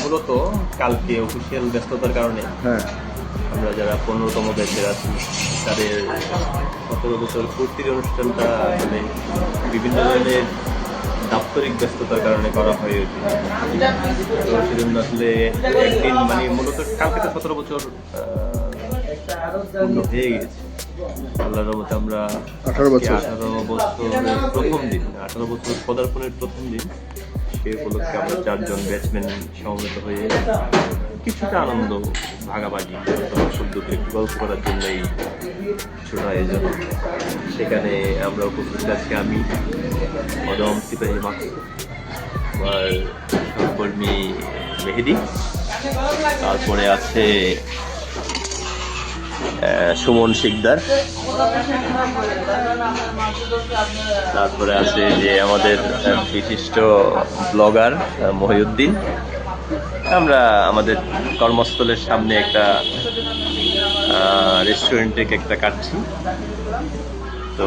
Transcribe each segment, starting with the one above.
মূলত কালকে অফিসিয়াল ব্যস্ততার কারণে হ্যাঁ। আমরা যারা পনেরোতম ব্যাচের আছি তাদের সতেরো বছর পূর্তির অনুষ্ঠানটা মানে বিভিন্ন ধরনের দাপ্তরিক ব্যস্ততার কারণে করা হয়ে ওঠে। তো সেজন্য আসলে একদিন মানে মূলত কালকে তো সতেরো বছর পূর্ণ হয়ে গেছে আল্লাহর রহমতে আমরা 18 বছর। আঠারো বছরের প্রথম দিন আঠারো বছর পদার্পণের প্রথম দিন সেই উপলক্ষে আমরা চারজন ব্যাটসম্যান সমবেত হয়ে কিছুটা আনন্দ ভাগাভাগি শুদ্ধকে একটু গল্প করার জন্যই ছোট আয়োজন। সেখানে আমরা উপস্থিত আছি আমি অদম সিপাহী মাকসুদ আমার সহকর্মী মেহেদি। তারপরে আছে সুমন শিকদার। তারপরে আছে যে আমাদের বিশিষ্ট ব্লগার মহিউদ্দিন। আমরা আমাদের কর্মস্থলের সামনে একটা রেস্টুরেন্টে একটা কাটছি। তো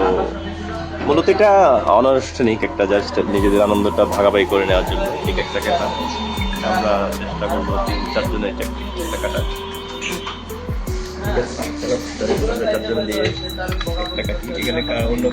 মূলত এটা অনানুষ্ঠানিক একটা জাস্ট নিজেদের আনন্দটা ভাগাভাগি করে নেওয়ার জন্য ঠিক একটা কাটা আমরা চেষ্টা করব তিন চারজনের একটা একটা কাটার। আমরা চারজন দিয়ে একটা কাটি এখানে অন্য